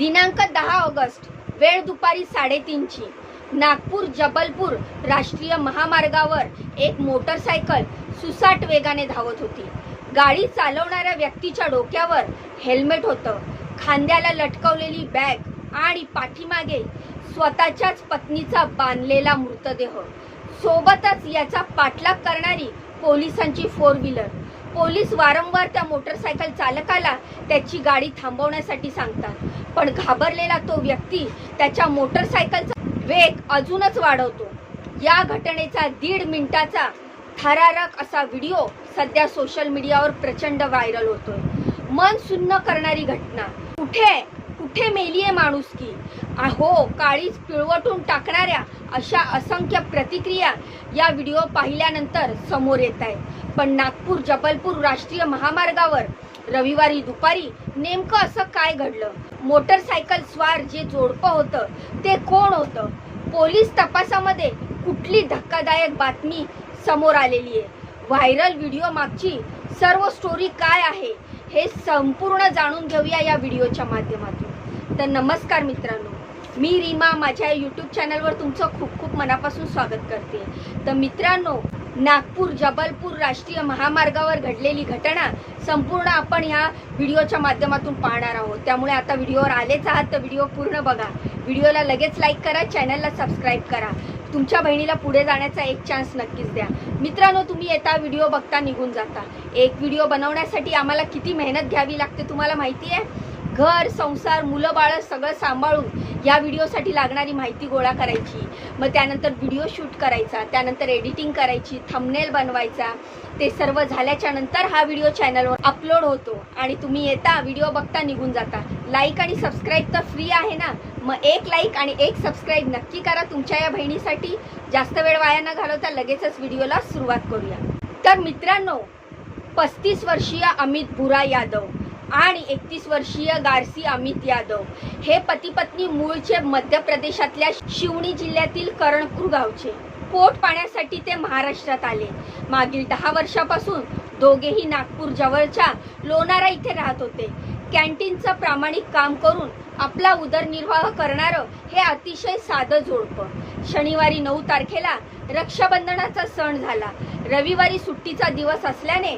दिनांक दहा ऑगस्ट वेळ दुपारी साडेतीनची. नागपूर जबलपूर राष्ट्रीय महामार्गावर एक मोटरसायकल सुसाट वेगाने धावत होती. गाडी चालवणाऱ्या व्यक्तीच्या डोक्यावर हेल्मेट होतं. खांद्याला लटकवलेली बॅग आणि पाठीमागे स्वतःच्याच पत्नीचा बांधलेला मृतदेह. सोबतच याचा पाठलाग करणारी पोलिसांची फोर व्हीलर. पोलीस वारंवार त्या मोटरसायकल चालकाला त्याची गाडी थांबवण्यासाठी सांगतात. पण घाबरलेला तो व्यक्ती त्याच्या मोटरसायकलचा वेग अजूनच वाढवतो. या घटनेचा दीड मिनिटाचा थरारक असा व्हिडिओ सध्या सोशल मीडियावर प्रचंड व्हायरल होतोय. मन सुन्न करणारी घटना. कुठे कुठे मेली आहे माणुसकी. अहो काळीच पिळवटून टाकणाऱ्या अशा असंख्य प्रतिक्रिया या व्हिडिओ पाहिल्यानंतर समोर येत आहेत पण नागपूर जबलपूर राष्ट्रीय महामार्गावर रविवारी दुपारी नेमकं असं काय घडलं? मोटरसायकल स्वार जे जोडपं होतं ते कोण होतं? पोलीस तपासामध्ये कुठली धक्कादायक बातमी समोर आलेली आहे? व्हायरल व्हिडिओ मागची सर्व स्टोरी काय आहे हे संपूर्ण जाणून घेऊया या व्हिडिओच्या माध्यमातून. तर नमस्कार मित्रांनो. मी रीमा माझ्या यूट्यूब चॅनलवर तुमचं खूप खूप मनापासून स्वागत करते. तर मित्रांनो नागपूर जबलपूर राष्ट्रीय महामार्गावर घडलेली घटना संपूर्ण आपण ह्या व्हिडिओच्या माध्यमातून पाहणार आहोत. त्यामुळे आता व्हिडिओवर आलेच आहात तर व्हिडिओ पूर्ण बघा. व्हिडिओला लगेच लाईक करा चॅनलला सबस्क्राईब करा. तुमच्या बहिणीला पुढे जाण्याचा एक चान्स नक्कीच द्या. मित्रांनो तुम्ही येता व्हिडिओ बघता निघून जाता. एक व्हिडिओ बनवण्यासाठी आम्हाला किती मेहनत घ्यावी लागते तुम्हाला माहिती आहे घर संसार मुलं बाळं सगळं सांभाळून या व्हिडिओसाठी लागणारी माहिती गोळा करायची. मग त्यानंतर व्हिडिओ शूट करायचा त्यानंतर एडिटिंग करायची थंबनेल बनवायचा. ते सर्व झाल्याच्यानंतर हा व्हिडिओ चॅनलवर अपलोड होतो आणि तुम्ही येता व्हिडिओ बघता निघून जाता. लाईक आणि सबस्क्राईब तर फ्री आहे ना? मग एक लाईक आणि एक सबस्क्राईब नक्की करा तुमच्या या बहिणीसाठी. जास्त वेळ वाया न घालवता लगेचच व्हिडिओला सुरुवात करूया. तर मित्रांनो पस्तीस वर्षीय अमित भुरा यादव. आणि एकतीस वर्षीय गारसी अमित यादव हे पती पत्नी मूळचे मध्य प्रदेशातल्या शिवणी जिल्ह्यातील करणपूर गावचे. पोट पाण्यासाठी ते महाराष्ट्रात आले. मागील दहा वर्षापासून दोघेही नागपूर जवळच्या लोणारा इथे राहत होते. कॅन्टीनचं प्रामाणिक काम करून आपला उदरनिर्वाह करणारं हे अतिशय साधं जोडपं शनिवारी नऊ तारखेला रक्षाबंधनाचा सण झाला. रविवारी सुट्टीचा दिवस असल्याने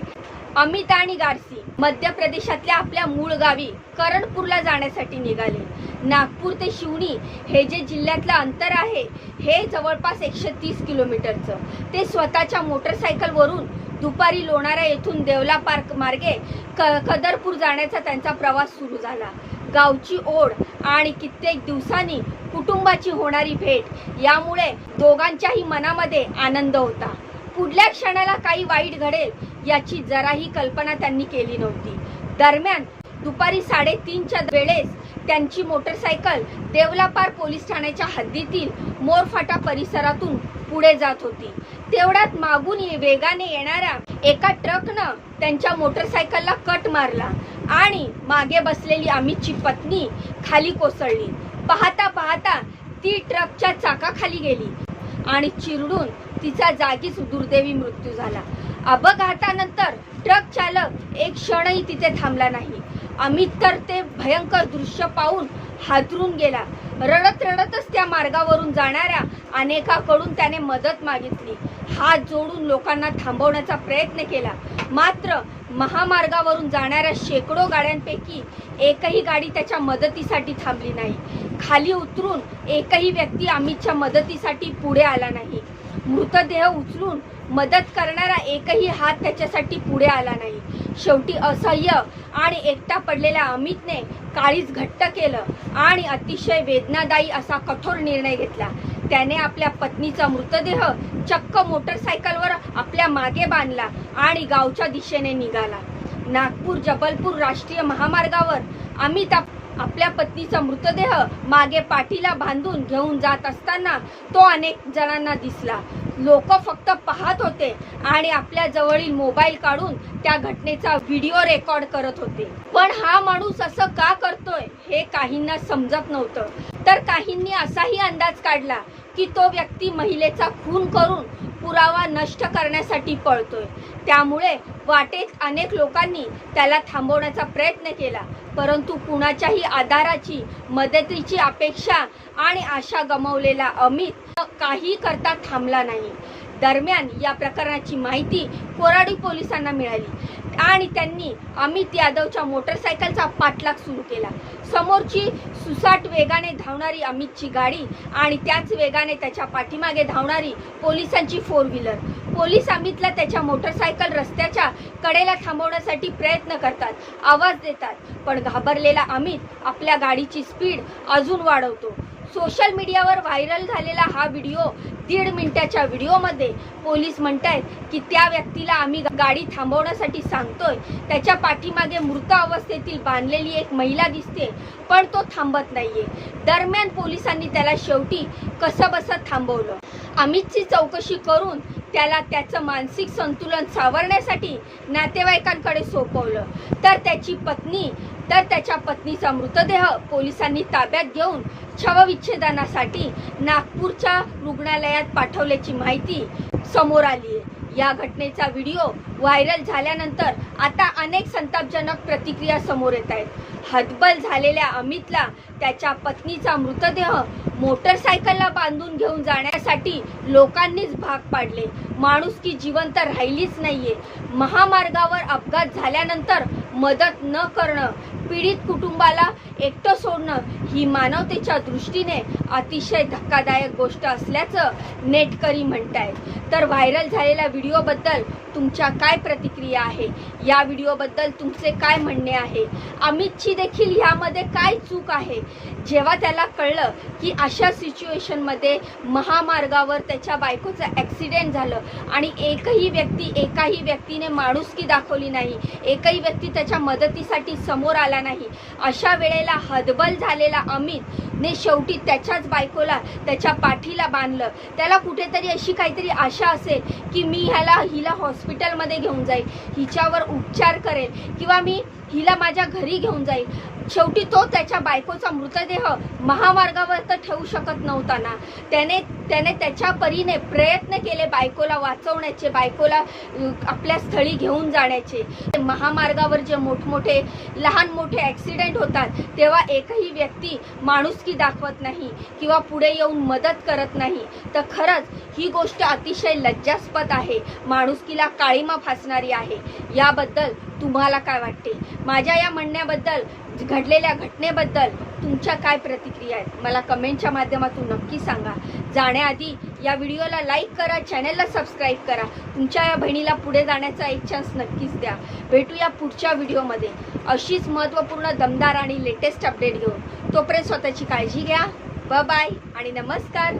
अमित आणि गारसी मध्य प्रदेशातल्या आपल्या मूळ गावी करणपूरला जाण्यासाठी निघाले. नागपूर ते शिवणी हे जे जिल्ह्यातलं अंतर आहे हे जवळपास एकशे तीस किलोमीटरचं. ते स्वतःच्या मोटरसायकलवरून दुपारी लोणारा येथून देवला पार्क मार्गे क कदरपूर जाण्याचा त्यांचा प्रवास सुरू झाला. गावची ओढ आणि कित्येक दिवसांनी कुटुंबाची होणारी भेट यामुळे दोघांच्याही मनामध्ये आनंद होता. पुढल्या क्षणाला काही वाईट घडेल याची जराही कल्पना त्यांनी केली नव्हती. दरम्यान दुपारी साडेतीनच्या वेळेस त्यांची मोटरसायकल देवलापार पोलीस ठाण्याच्या हद्दीतील मोरफाटा परिसरातून पुढे जात होती. तेवढ्यात मागून ये- वेगाने येणाऱ्या एका ट्रकनं त्यांच्या मोटरसायकलला कट मारला आणि मागे बसलेली अमितची पत्नी खाली कोसळली. पाहता पाहता ती ट्रकच्या चाकाखाली गेली आणि चिरडून तिचा जागीच दुर्दैवी मृत्यू झाला. अपघातानंतर ट्रक चालक एक क्षणही तिथे थांबला नाही. अमित तर ते भयंकर दृश्य पाहून हादरून गेला. रडत रडतच त्या मार्गावरून जाणाऱ्या अनेकाकडून त्याने मदत मागितली. हात जोडून लोकांना थांबवण्याचा प्रयत्न केला. मात्र महामार्गावरून जाणाऱ्या शेकडो गाड्यांपैकी एकही गाडी त्याच्या मदतीसाठी थांबली नाही. खाली उतरून एकही व्यक्ती अमितच्या मदतीसाठी पुढे आला नाही. मृतदेह उचलून मदत करणारा एकही हात त्याच्यासाठी पुढे आला नाही. शेवटी असह्य आणि एकटा पडलेल्या अमितने काळीच घट्ट केलं आणि अतिशय वेदनादायी असा कठोर निर्णय घेतला. त्याने आपल्या पत्नीचा मृतदेह चक्क मोटरसायकलवर आपल्या मागे बांधला आणि गावच्या दिशेने निघाला. नागपूर जबलपूर राष्ट्रीय महामार्गावर अमित आपल्या पत्नीचा मृतदेह मागे पाठीला बांधून घेऊन जात असताना तो अनेक जणांना दिसला. लोक फक्त पाहत होते आणि आपल्या जवळील मोबाईल काढून त्या घटनेचा व्हिडिओ रेकॉर्ड करत होते. पण हा माणूस असं का करतोय हे काहींना समजत नव्हतं. तर काहींनी असाही अंदाज काढला की तो व्यक्ती महिलेचा खून करून पुरावा नष्ट करण्यासाठी पळतोय. त्यामुळे वाटेत अनेक लोकांनी त्याला थांबवण्याचा प्रयत्न केला. परंतु कुणाच्याही आधाराची मदतीची अपेक्षा आणि आशा गमावलेला अमित काही करता थांबला नाही. दरम्यान या प्रकरणाची माहिती कोराडी पोलिसांना मिळाली. आणि त्यांनी अमित यादवच्या मोटरसायकलचा पाठलाग सुरू केला. समोरची सुसाट वेगाने धावणारी अमितची गाडी आणि त्याच वेगाने त्याच्या पाठीमागे धावणारी पोलिसांची फोर व्हीलर पोलीस अमितला त्याच्या मोटरसायकल रस्त्याच्या कडेला थांबवण्यासाठी प्रयत्न करतात आवाज देतात पण घाबरलेला अमित आपल्या गाडीची स्पीड अजून वाढवतो. सोशल मीडियावर व्हायरल झालेला हा व्हिडिओ दीड मिनिटाच्या व्हिडिओमध्ये पोलीस म्हणतायत की त्या व्यक्तीला आम्ही गाडी थांबवण्यासाठी सांगतोय. त्याच्या पाठीमागे मृत अवस्थेतील बांधलेली एक महिला दिसते पण तो थांबत नाहीये. दरम्यान पोलिसांनी त्याला शेवटी कसंबसं थांबवलं. अमितची चौकशी करून त्याला त्याचं मानसिक संतुलन सावरण्यासाठी नातेवाईकांकडे सोपवलं. तर त्याची पत्नी तर त्याच्या पत्नीचा मृतदेह पोलिसांनी ताब्यात घेऊन शवविच्छेदनासाठी नागपूरच्या रुग्णालयात पाठवल्याची माहिती समोर आली आहे. या घटनेचा व्हिडिओ व्हायरल झाल्यानंतर आता अनेक संतापजनक प्रतिक्रिया समोर येत आहेत. हतबल झालेल्या अमितला त्याच्या पत्नीचा मृतदेह मोटरसायकलला बांधून घेऊन जाण्यासाठी लोकांनीच भाग पाडले. माणूस की जिवंत राहिलीच नाहीये. महामार्गावर अपघात झाल्यानंतर मदत न करणं पीडित कुटुंबाला एकटं सोडणं ही मानवतेच्या दृष्टीने अतिशय धक्कादायक गोष्ट असल्याचं नेटकरी म्हणतायत. तर व्हायरल झालेल्या व्हिडिओबद्दल तुमच्या काय प्रतिक्रिया आहे? या व्हिडिओबद्दल तुमचे काय म्हणणे आहे? अमितची देखील ह्यामध्ये काय चूक आहे? जेव्हा त्याला कळलं की अशा सिच्युएशनमध्ये महामार्गावर त्याच्या बायकोचं ॲक्सिडेंट झालं आणि एकही व्यक्ती एकाही व्यक्तीने माणुसकी दाखवली नाही एकही व्यक्ती त्याच्या मदतीसाठी समोर आला नाही. अशा वेळेला हदबल झालेला अमित ने शेवटी त्याच्याच बायकोला त्याच्या पाठीला बांधलं. त्याला कुठेतरी अशी काहीतरी आशा असेल की मी ह्याला हिला हॉस्पिटलमध्ये घेऊन जाईल हिच्यावर उपचार करेल किंवा मी हिला माझ्या घरी घेऊन जाईल शेवटी तो त्याच्या बायकोचा मृतदेह महामार्गावर तर ठेवू शकत नव्हता ना. त्याने त्याने त्याच्या परीने प्रयत्न केले बायकोला वाचवण्याचे बायकोला आपल्या स्थळी घेऊन जाण्याचे. महामार्गावर जे मोठमोठे लहान मोठे ॲक्सिडेंट होतात तेव्हा एकही व्यक्ती माणुसकी दाखवत नाही किंवा पुढे येऊन मदत करत नाही. तर खरंच ही गोष्ट अतिशय लज्जास्पद आहे. माणुसकीला काळीमा फासणारी आहे. याबद्दल तुम्हाला काय वाटते? माझ्या या म्हणण्याबद्दल घडलेल्या घटनेबद्दल तुमच्या काय प्रतिक्रिया आहेत? मला कमेंटच्या माध्यमातून नक्की सांगा. जाण्याआधी या व्हिडिओला लाईक करा चॅनलला सबस्क्राईब करा. तुमच्या या बहिणीला पुढे जाण्याचा एक चान्स नक्कीच द्या. भेटूया पुढच्या व्हिडिओमध्ये. अशीच महत्त्वपूर्ण दमदार आणि लेटेस्ट अपडेट घेऊन. तोपर्यंत स्वतःची काळजी घ्या. ब बाय आणि नमस्कार.